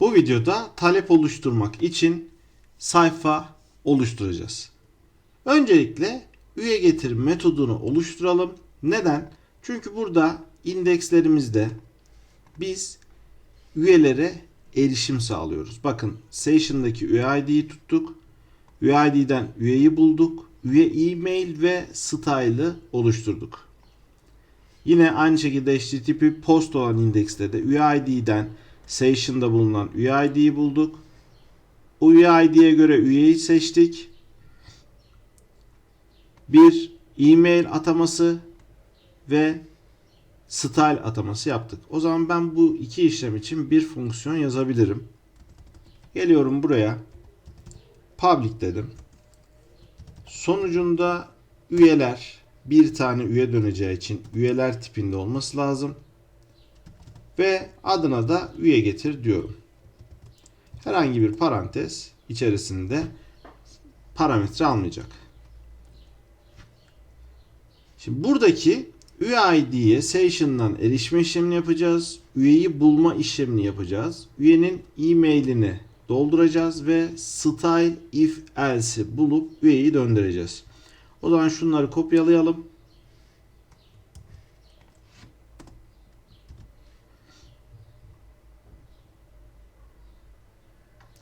Bu videoda talep oluşturmak için sayfa oluşturacağız. Öncelikle üye getir metodunu oluşturalım. Neden? Çünkü burada indekslerimizde biz üyelere erişim sağlıyoruz. Bakın Session'daki üye ID'yi tuttuk. Üye ID'den üyeyi bulduk. Üye e-mail ve style'ı oluşturduk. Yine aynı şekilde HTTP post olan indekste de üye ID'den Session'da bulunan üye ID'yi bulduk. O üye ID'ye göre üyeyi seçtik. Bir e-mail ataması ve style ataması yaptık. O zaman ben bu iki işlem için bir fonksiyon yazabilirim. Geliyorum buraya. Public dedim. Sonucunda üyeler bir tane üye döneceği için üyeler tipinde olması lazım. Ve adına da üye getir diyorum. Herhangi bir parantez içerisinde parametre almayacak. Şimdi buradaki üye ID'ye session'dan erişme işlemini yapacağız. Üyeyi bulma işlemini yapacağız. Üyenin e-mailini dolduracağız ve style if else'i bulup üyeyi döndüreceğiz. O zaman şunları kopyalayalım.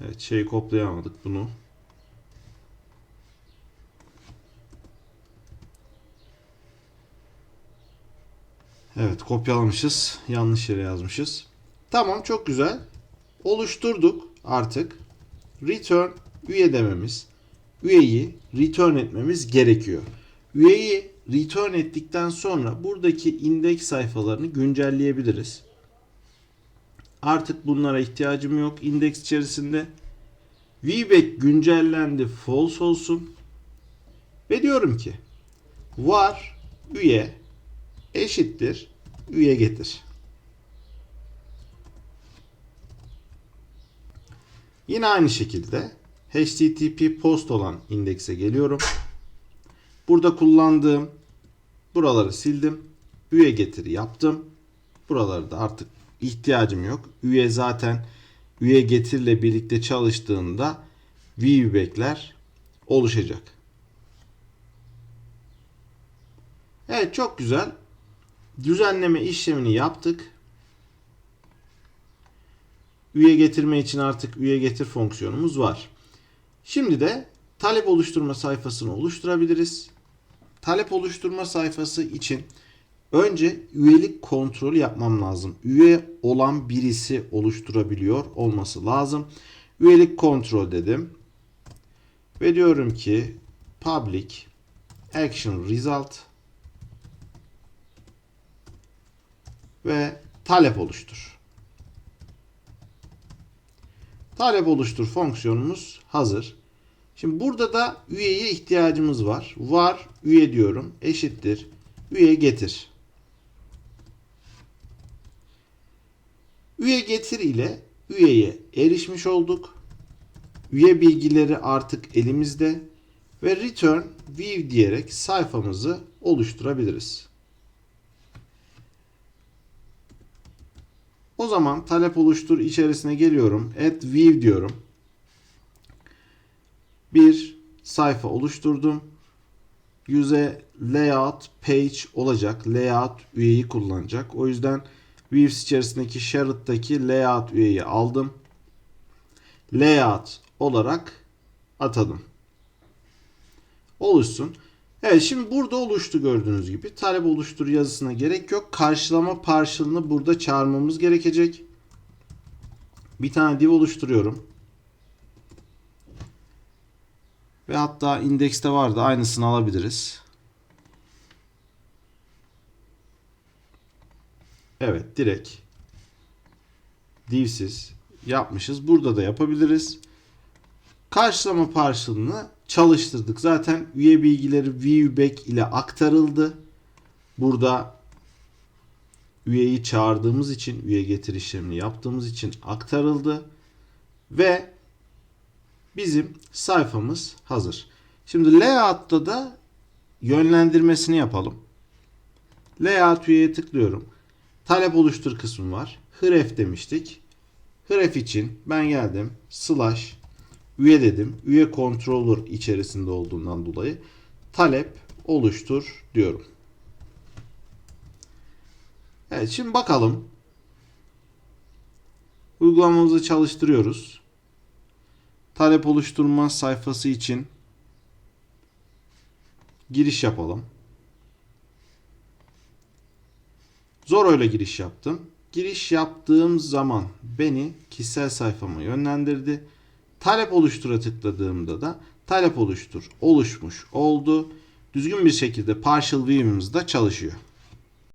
Evet şeyi koplayamadık bunu. Evet kopyalamışız. Yanlış yere yazmışız. Tamam çok güzel. Oluşturduk artık. Return üye dememiz. Üyeyi return etmemiz gerekiyor. Üyeyi return ettikten sonra buradaki indeks sayfalarını güncelleyebiliriz. Artık bunlara ihtiyacım yok indeks içerisinde. VBack güncellendi false olsun. Ve diyorum ki var üye eşittir üye getir. Yine aynı şekilde HTTP post olan indekse geliyorum. Burada kullandığım buraları sildim. Üye getir yaptım. Buraları da artık ihtiyacım yok. Üye zaten üye getirle birlikte çalıştığında viewback'ler oluşacak. Evet çok güzel. Düzenleme işlemini yaptık. Üye getirme için artık üye getir fonksiyonumuz var. Şimdi de talep oluşturma sayfasını oluşturabiliriz. Talep oluşturma sayfası için önce üyelik kontrolü yapmam lazım. Üye olan birisi oluşturabiliyor olması lazım. Üyelik kontrol dedim. Ve diyorum ki public action result ve talep oluştur. Talep oluştur fonksiyonumuz hazır. Şimdi burada da üyeye ihtiyacımız var. Var üye diyorum eşittir üye getir. Üye getir ile üyeye erişmiş olduk. Üye bilgileri artık elimizde ve return view diyerek sayfamızı oluşturabiliriz. O zaman talep oluştur içerisine geliyorum. Add view diyorum. Bir sayfa oluşturdum. Yüze layout page olacak. Layout üyeyi kullanacak. O yüzden views içerisindeki shared'daki layout üyeyi aldım. Layout olarak atadım. Oluşsun. Evet şimdi burada oluştu gördüğünüz gibi. Talep oluştur yazısına gerek yok. Karşılama partial'ını burada çağırmamız gerekecek. Bir tane div oluşturuyorum. Ve hatta indekste vardı. Aynısını alabiliriz. Evet direkt divsiz yapmışız. Burada da yapabiliriz. Karşılama partial'ını çalıştırdık. Zaten üye bilgileri viewback ile aktarıldı. Burada üyeyi çağırdığımız için, üye getir işlemini yaptığımız için aktarıldı. Ve bizim sayfamız hazır. Şimdi layout'ta da yönlendirmesini yapalım. Layout üyeye tıklıyorum. Talep oluştur kısmı var. Href demiştik. Href için ben geldim slash üye dedim. Üye controller içerisinde olduğundan dolayı talep oluştur diyorum. Evet şimdi bakalım. Uygulamamızı çalıştırıyoruz. Talep oluşturma sayfası için giriş yapalım. Zor öyle giriş yaptım. Giriş yaptığım zaman beni kişisel sayfama yönlendirdi. Talep oluştura tıkladığımda da talep oluştur oluşmuş oldu. Düzgün bir şekilde partial view'imiz de çalışıyor.